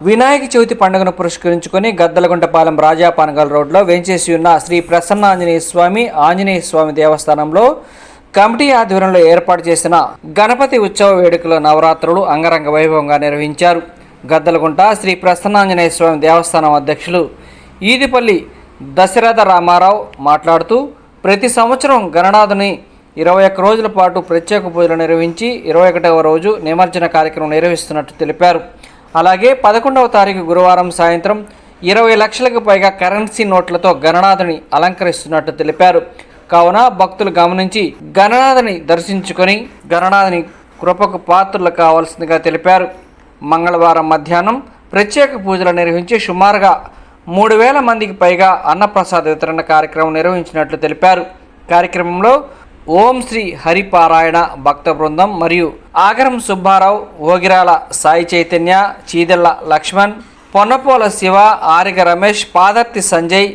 వినాయక చవితి పండుగను పురస్కరించుకొని గద్దలగుంటపాలెం రాజాపానగల్ రోడ్లో వేంచేసి ఉన్న శ్రీ ప్రసన్న ఆంజనేయ స్వామి ఆంజనేయ స్వామి దేవస్థానంలో కమిటీ ఆధ్వర్యంలో ఏర్పాటు చేసిన గణపతి ఉత్సవ వేడుకల నవరాత్రులు అంగరంగ వైభవంగా నిర్వహించారు. గద్దలగుంట శ్రీ ప్రసన్నాంజనేయ స్వామి దేవస్థానం అధ్యక్షులు ఈదిపల్లి దశరథ రామారావు మాట్లాడుతూ ప్రతి సంవత్సరం గణనాథుని ఇరవై ఒక్క రోజుల పాటు ప్రత్యేక పూజలు నిర్వహించి ఇరవై ఒకటవ రోజు నిమజ్జన కార్యక్రమం నిర్వహిస్తున్నట్టు తెలిపారు. అలాగే పదకొండవ తారీఖు గురువారం సాయంత్రం ఇరవై లక్షలకు పైగా కరెన్సీ నోట్లతో గణనాథుని అలంకరిస్తున్నట్టు తెలిపారు. కావున భక్తులు గమనించి గణనాథుని దర్శించుకొని గణనాథుని కృపకు పాత్రలు కావాల్సిందిగా తెలిపారు. మంగళవారం మధ్యాహ్నం ప్రత్యేక పూజలు నిర్వహించి సుమారుగా మూడు వేల మందికి పైగా అన్నప్రసాద వితరణ కార్యక్రమం నిర్వహించినట్లు తెలిపారు. కార్యక్రమంలో ఓం శ్రీ హరిపారాయణ భక్త బృందం మరియు ఆగరం సుబ్బారావు ఓగిరాల సాయి చైతన్య చీదెళ్ళ లక్ష్మణ్ పొన్నపోల శివ ఆరిక రమేష్ పాదర్తి సంజయ్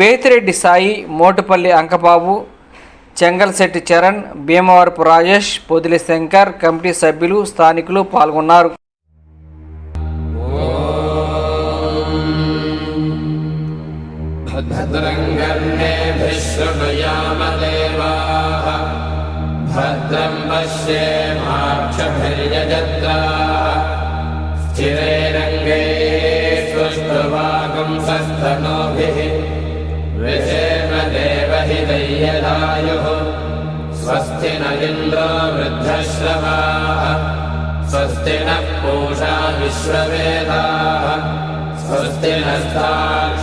బేతిరెడ్డి సాయి మోటుపల్లి అంకబాబు చెంగల్శెట్టి చరణ్ భీమవరపు రాజేష్ పొదిలి శంకర్ కమిటీ సభ్యులు స్థానికులు పాల్గొన్నారు. भद्रम् पश्येमाक्षभिर्यजत्राः स्थिरैरङ्गैः सुष्ठुवागुंसस्तनूभिः विषेम देवहितैयदायुः स्वस्ति न इन्द्रो वृद्धश्रवाः। स्वस्ति नः पूषा विश्ववेदाः। स्वस्ति नस्ताक्ष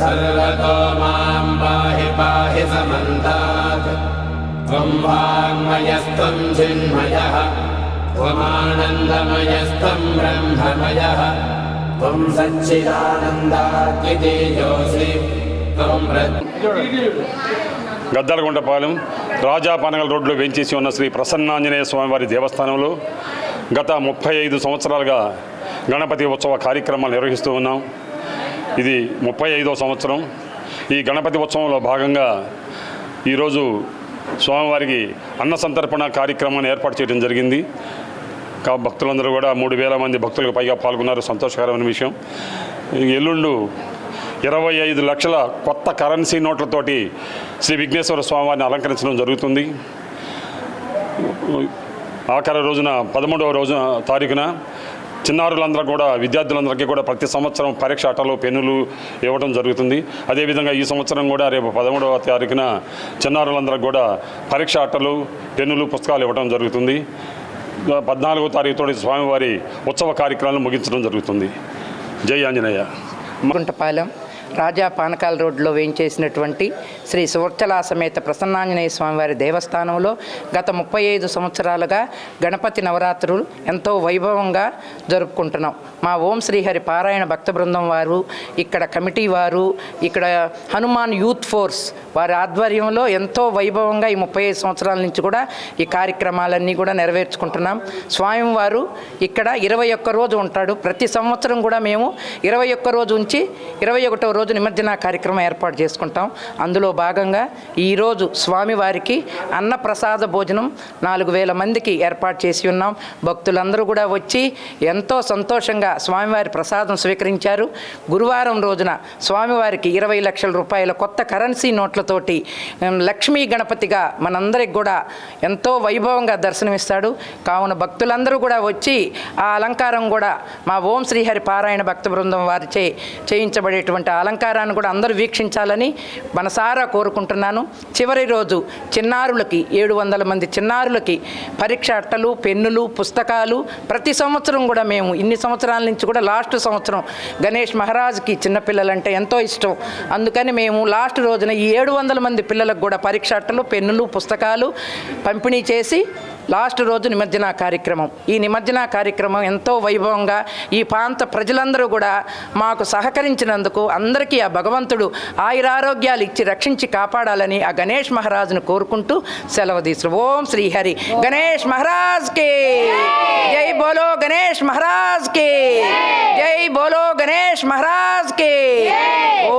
सर्वतो मां पाहि पाहि समन्तात् त्वं वाङ्मयस्त्वं चिन्मयः त्वमानन्दमयस्त्वं ब्रह्ममयः त्वं सच्चिदानन्दात्वितीयोऽसि त्वं प्रत् గద్దలగుంటపాలెం రాజా పనగల్ రోడ్లో వేంచేసి ఉన్న శ్రీ ప్రసన్నాంజనేయ స్వామివారి దేవస్థానంలో గత ముప్పై ఐదు సంవత్సరాలుగా గణపతి ఉత్సవ కార్యక్రమాలు నిర్వహిస్తూ ఉన్నాం ఇది ముప్పై ఐదో సంవత్సరం ఈ గణపతి ఉత్సవంలో భాగంగా ఈరోజు స్వామివారికి అన్న సంతర్పణ కార్యక్రమాన్ని ఏర్పాటు చేయడం జరిగింది కా భక్తులందరూ కూడా మూడు వేల మంది భక్తులకు పైగా పాల్గొన్నారు. సంతోషకరమైన విషయం. ఎల్లుండు ఇరవై ఐదు లక్షల కొత్త కరెన్సీ నోట్లతోటి శ్రీ విఘ్నేశ్వర స్వామివారిని అలంకరించడం జరుగుతుంది. ఆఖరి రోజున పదమూడవ రోజున తారీఖున చిన్నారులందరూ కూడా విద్యార్థులందరికీ కూడా ప్రతి సంవత్సరం పరీక్ష అటలు పెన్నులు ఇవ్వడం జరుగుతుంది. అదేవిధంగా ఈ సంవత్సరం కూడా రేపు పదమూడవ తారీఖున చిన్నారులందరికీ కూడా పరీక్ష అటలు పెన్నులు పుస్తకాలు ఇవ్వడం జరుగుతుంది. పద్నాలుగో తారీఖుతో స్వామివారి ఉత్సవ కార్యక్రమాలను ముగించడం జరుగుతుంది. జై ఆంజనేయ. గుంటపాలెం రాజా పానకాల రోడ్లో వేయించేసినటువంటి శ్రీ సువర్చలా సమేత ప్రసన్నాంజనేయ స్వామివారి దేవస్థానంలో గత ముప్పై ఐదు సంవత్సరాలుగా గణపతి నవరాత్రులు ఎంతో వైభవంగా జరుపుకుంటున్నాం. మా ఓం శ్రీహరి పారాయణ భక్త బృందం వారు ఇక్కడ కమిటీ వారు ఇక్కడ హనుమాన్ యూత్ ఫోర్స్ వారి ఆధ్వర్యంలో ఎంతో వైభవంగా ఈ ముప్పై ఐదు సంవత్సరాల నుంచి కూడా ఈ కార్యక్రమాలన్నీ కూడా నెరవేర్చుకుంటున్నాం. స్వామివారు ఇక్కడ ఇరవై ఒక్క రోజు ఉంటాడు. ప్రతి సంవత్సరం కూడా మేము ఇరవై ఒక్క రోజు ఉంచి ఇరవై ఒకటో రోజు నిమజ్జన కార్యక్రమం ఏర్పాటు చేసుకుంటాం. అందులో భాగంగా ఈరోజు స్వామివారికి అన్నప్రసాద భోజనం నాలుగు వేల మందికి ఏర్పాటు చేసి ఉన్నాం. భక్తులందరూ కూడా వచ్చి ఎంతో సంతోషంగా స్వామివారి ప్రసాదం స్వీకరించారు. గురువారం రోజున స్వామివారికి ఇరవై లక్షల రూపాయల కొత్త కరెన్సీ నోట్లతోటి లక్ష్మీ గణపతిగా మనందరికి కూడా ఎంతో వైభవంగా దర్శనమిస్తాడు. కావున భక్తులందరూ కూడా వచ్చి ఆ అలంకారం కూడా మా ఓం శ్రీహరి పారాయణ భక్త బృందం వారిచే చేయించబడేటువంటి అలంకారం అలంకారాన్ని కూడా అందరూ వీక్షించాలని మనసారా కోరుకుంటున్నాను. చివరి రోజు చిన్నారులకి ఏడు వందల మంది చిన్నారులకి పరీక్ష అట్టలు పెన్నులు పుస్తకాలు. ప్రతి సంవత్సరం కూడా మేము ఇన్ని సంవత్సరాల నుంచి కూడా లాస్ట్ సంవత్సరం గణేష్ మహారాజ్కి చిన్నపిల్లలంటే ఎంతో ఇష్టం. అందుకని మేము లాస్ట్ రోజున ఈ ఏడు వందల మంది పిల్లలకు కూడా పరీక్ష అట్టలు పెన్నులు పుస్తకాలు పంపిణీ చేసి లాస్ట్ రోజు నిమజ్జన కార్యక్రమం. ఈ నిమజ్జన కార్యక్రమం ఎంతో వైభవంగా ఈ ప్రాంత ప్రజలందరూ కూడా మాకు సహకరించినందుకు అందరూ అందరికీ ఆ భగవంతుడు ఆయురారోగ్యాలు ఇచ్చి రక్షించి కాపాడాలని ఆ గణేష్ మహారాజును కోరుకుంటూ సెలవు తీసుకు ఓం శ్రీహరి. గణేష్ మహారాజ్ కే. జై బోలో గణేష్ మహారాజ్ కే. జై బోలో గణేష్ మహారాజ్ కే.